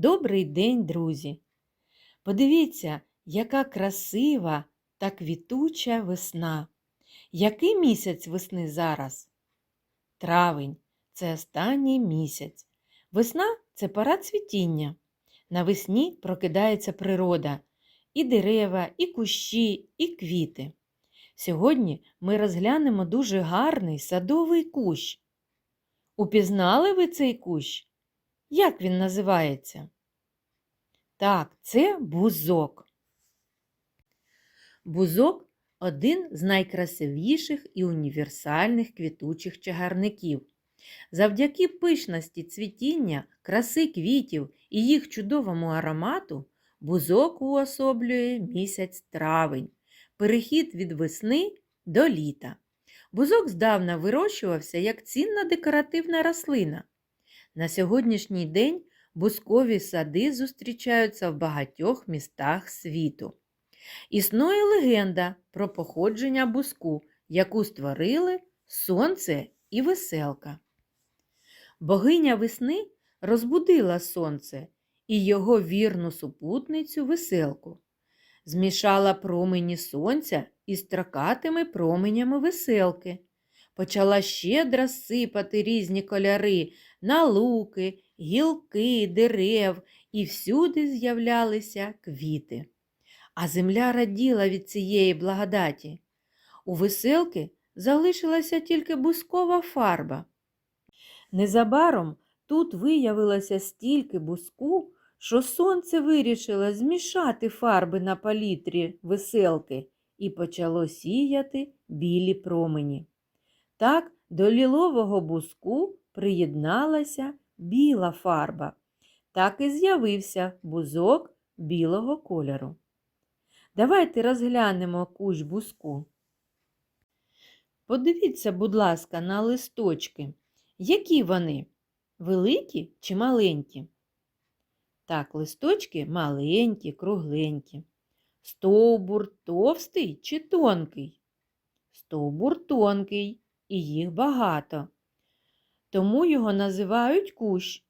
Добрий день, друзі! Подивіться, яка красива та квітуча весна. Який місяць весни зараз? Травень це останній місяць. Весна це пора цвітіння. Навесні прокидається природа, і дерева, і кущі, і квіти. Сьогодні ми розглянемо дуже гарний садовий кущ. Упізнали ви цей кущ? Як він називається? Так, це бузок. Бузок один з найкрасивіших і універсальних квітучих чагарників. Завдяки пишності цвітіння, краси квітів і їх чудовому аромату бузок уособлює місяць травень, перехід від весни до літа. Бузок здавна вирощувався як цінна декоративна рослина. На сьогоднішній день бузкові сади зустрічаються в багатьох містах світу. Існує легенда про походження бузку, яку створили сонце і веселка. Богиня весни розбудила сонце і його вірну супутницю веселку, змішала промені сонця із тракатими променями веселки, почала щедро сипати різні кольори на луки, гілки, дерев, і всюди з'являлися квіти. А земля раділа від цієї благодаті. У веселки залишилася тільки бускова фарба. Незабаром тут виявилося стільки буску, що сонце вирішило змішати фарби на палітрі веселки і почало сіяти білі промені. Так до лілового буску приєдналася біла фарба. Так і з'явився бузок білого кольору. Давайте розглянемо кущ буску. Подивіться, будь ласка, на листочки. Які вони? Великі чи маленькі? Так, листочки маленькі, кругленькі. Стовбур товстий чи тонкий? Стовбур тонкий, і їх багато. Тому його називають кущ.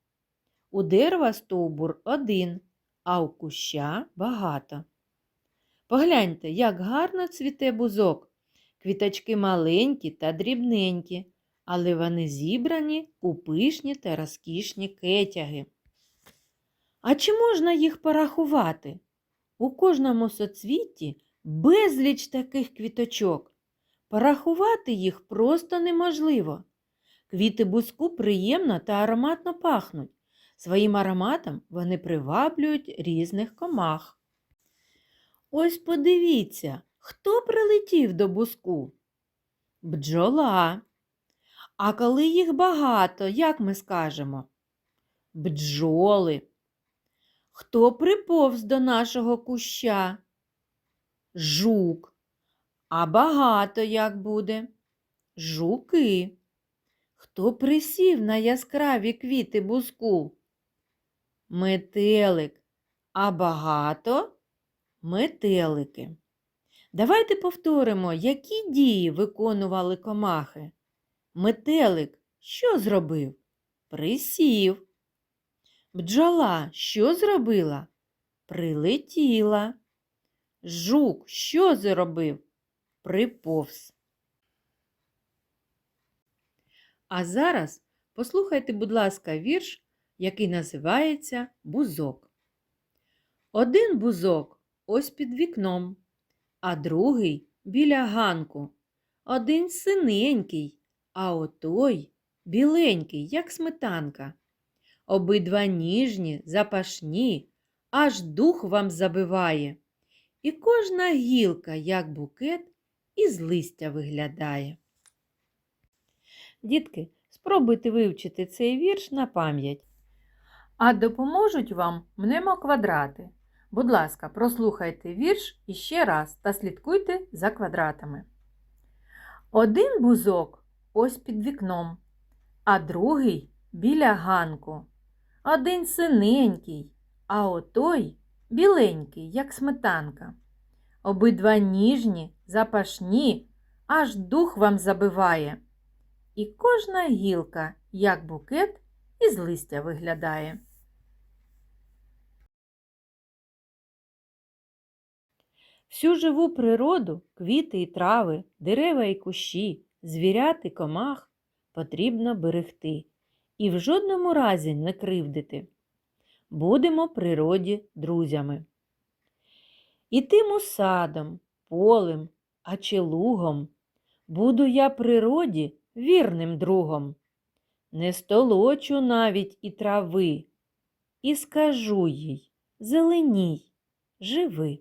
У дерева стовбур один, а у куща багато. Погляньте, як гарно цвіте бузок. Квіточки маленькі та дрібненькі, але вони зібрані у пишні та розкішні кетяги. А чи можна їх порахувати? У кожному соцвітті безліч таких квіточок. Порахувати їх просто неможливо. Квіти бузку приємно та ароматно пахнуть. Своїм ароматом вони приваблюють різних комах. Ось подивіться, хто прилетів до бузку? Бджола. А коли їх багато, як ми скажемо? Бджоли. Хто приповз до нашого куща? Жук. А багато як буде? Жуки. Хто присів на яскраві квіти бузку? Метелик. А багато метелики. Давайте повторимо, які дії виконували комахи. Метелик що зробив? Присів. Бджола що зробила? Прилетіла. Жук що зробив? Приповз. А зараз послухайте, будь ласка, вірш, який називається Бузок. Один бузок ось під вікном, а другий біля ганку. Один синенький, а отой біленький, як сметанка. Обидва ніжні, запашні, аж дух вам забиває. І кожна гілка, як букет, із листя виглядає. Дітки, спробуйте вивчити цей вірш на пам'ять. А допоможуть вам мнемоквадрати. Будь ласка, прослухайте вірш іще раз та слідкуйте за квадратами. Один бузок ось під вікном, а другий біля ганку. Один синенький, а отой біленький, як сметанка обидва ніжні, запашні, аж дух вам забиває. І кожна гілка, як букет, із листя виглядає. Всю живу природу, квіти і трави, дерева і кущі, звірят і комах потрібно берегти і в жодному разі не кривдити. Будемо природі друзями. Ітиму садом, полем, а чи лугом, буду я природі вірним другом. Не столочу навіть і трави, і скажу їй зеленій, живи.